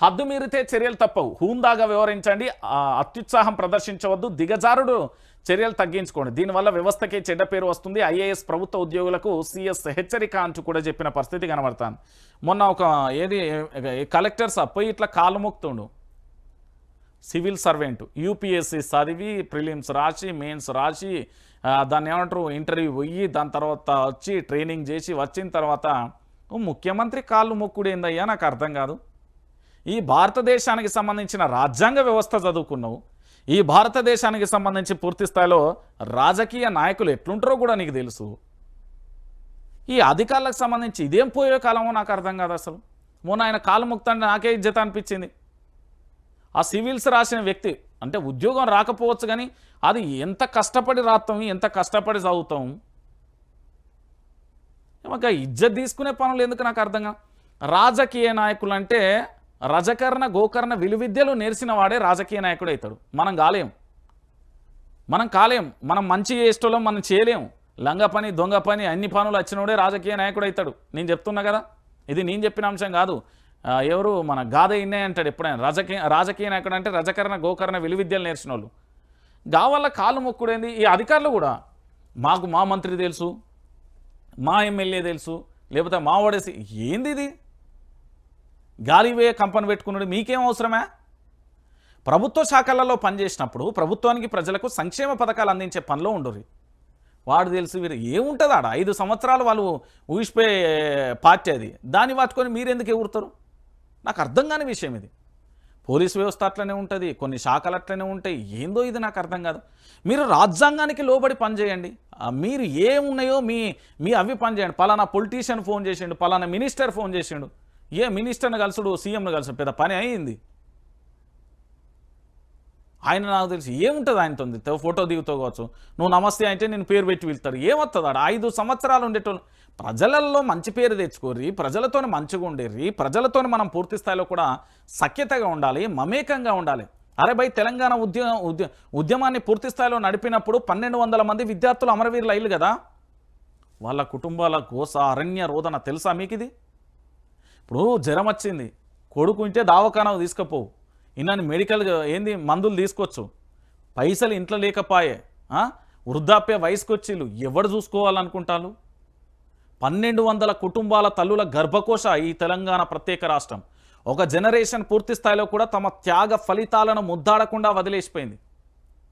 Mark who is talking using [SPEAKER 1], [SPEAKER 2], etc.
[SPEAKER 1] హద్దు మీరితే చర్యలు తప్పవు. హూందాగా వివరించండి అత్యుత్సాహం ప్రదర్శించవద్దు. దిగజారుడు చర్యలు తగ్గించుకోండి. దీనివల్ల వ్యవస్థకి చెడ్డ పేరు వస్తుంది. ఐఏఎస్ ప్రభుత్వ ఉద్యోగులకు సిఎస్ హెచ్చరిక అంటూ కూడా చెప్పిన పరిస్థితి కనబడతాను మొన్న ఒక ఏది కలెక్టర్స్ అప్పయి ఇట్లా కాలు మొక్కుతుండు సివిల్ సర్వెంట్ యూపీఎస్సి చదివి ప్రిలిమ్స్ రాసి మెయిన్స్ రాసి దాన్ని ఏమంటారు ఇంటర్వ్యూ పోయి దాని తర్వాత వచ్చి ట్రైనింగ్ చేసి వచ్చిన తర్వాత ముఖ్యమంత్రి కాళ్ళు మొక్కుడు ఏందయ్యా నాకు అర్థం కాదు. ఈ భారతదేశానికి సంబంధించిన రాజ్యాంగ వ్యవస్థ చదువుకున్నావు. ఈ భారతదేశానికి సంబంధించి పూర్తి స్థాయిలో రాజకీయ నాయకులు ఎట్లుంటారో కూడా నీకు తెలుసు. ఈ అధికారులకు సంబంధించి ఇదేం పోయే కాలమో నాకు అర్థం కాదు అసలు. మొన్న ఆయన కాలు మొక్కుతాంటే నాకే ఇజ్జత అనిపించింది. ఆ సివిల్స్ రాసిన వ్యక్తి అంటే ఉద్యోగం రాకపోవచ్చు కానీ అది ఎంత కష్టపడి రాస్తాం ఎంత కష్టపడి చదువుతాం. ఏమక్క ఇజ్జత్ తీసుకునే పనులు ఎందుకు నాకు అర్థం కాదు. రాజకీయ నాయకులు అంటే రజకర్ణ గోకర్ణ విలువిద్యలు నేర్చిన వాడే రాజకీయ నాయకుడు అవుతాడు. మనం కాలేం. మనం కాలేం. మనం మంచి చేసేటోళ్ళం మనం చేయలేం. లంగ పని దొంగ పని అన్ని పనులు వచ్చినోడే రాజకీయ నాయకుడు అవుతాడు. నేను చెప్తున్నా కదా? ఇది నేను చెప్పిన అంశం కాదు. ఎవరు మన గాథ ఇన్నే అంటాడు ఎప్పుడైనా. రాజకీయ రాజకీయ నాయకుడు అంటే రజకర్ణ గోకర్ణ విలువిద్యలు నేర్చిన వాళ్ళు గావల్ల కాలు మొక్కుడైంది? ఈ అధికారులు కూడా. మాకు మా మంత్రి తెలుసు మా ఎమ్మెల్యే తెలుసు లేకపోతే మా ఓడేసి. ఏంది ఇది? గాలివే కంపెనీ పెట్టుకున్నాడు మీకేం అవసరమే? ప్రభుత్వ శాఖలలో పనిచేసినప్పుడు ప్రభుత్వానికి ప్రజలకు సంక్షేమ పథకాలు అందించే పనిలో ఉండరు వాడు తెలుసు వీరు ఏముంటుంది ఆడ? ఐదు సంవత్సరాలు వాళ్ళు ఊసిపోయే పార్టీ అది. దాన్ని పట్టుకొని మీరెందుకు ఎగురుతారు? నాకు అర్థం కాని విషయం ఇది. పోలీస్ వ్యవస్థ అట్లనే ఉంటుంది కొన్ని శాఖలు అట్లనే ఉంటాయి. ఏందో ఇది నాకు అర్థం కాదు. మీరు రాజ్యాంగానికి లోబడి పనిచేయండి. మీరు ఏమున్నాయో మీ మీ అవి పనిచేయండి. పలానా పొలిటీషియన్ ఫోన్ చేసిండు పలానా మినిస్టర్ ఫోన్ చేసిండు. ఏ మినిస్టర్ని కలుసుడు సీఎంను కలిసి పెద్ద పని అయింది. ఆయన నాకు తెలిసి ఏముంటుంది ఆయనతో? తే- ఫోటో దిగుతో కావచ్చు. నువ్వు నమస్తే అంటే నేను పేరు పెట్టి వెళ్తాడు ఏమవుతుంది ఆడ? ఐదు సంవత్సరాలు ఉండేటోళ్ళు. ప్రజలలో మంచి పేరు తెచ్చుకోర్రి ప్రజలతో మంచిగా ఉండేర్రి ప్రజలతో మనం పూర్తి స్థాయిలో కూడా సఖ్యతగా ఉండాలి మమేకంగా ఉండాలి. అరే భయ్ తెలంగాణ ఉద్యమ ఉద్య ఉద్యమాన్ని పూర్తి స్థాయిలో నడిపినప్పుడు పన్నెండు వందల మంది విద్యార్థులు అమరవీరులు అయ్యారు కదా? వాళ్ళ కుటుంబాల కోస అరణ్య రోదన తెలుసా మీకు ఇది ఇప్పుడు జ్వరం వచ్చింది. కొడుకు ఉంటే దావఖానాకు తీసుకుపోవు ఇన్నాన్ని మెడికల్ ఏంది? మందులు తీసుకోవచ్చు పైసలు ఇంట్లో లేకపాయే వృద్ధాప్య వయసుకు ఎవడు చూసుకోవాలనుకుంటారు? పన్నెండు వందల కుటుంబాల తల్లుల గర్భకోశ ఈ తెలంగాణ ప్రత్యేక రాష్ట్రం. ఒక జనరేషన్ పూర్తి స్థాయిలో కూడా తమ త్యాగ ఫలితాలను ముద్దాడకుండా వదిలేసిపోయింది.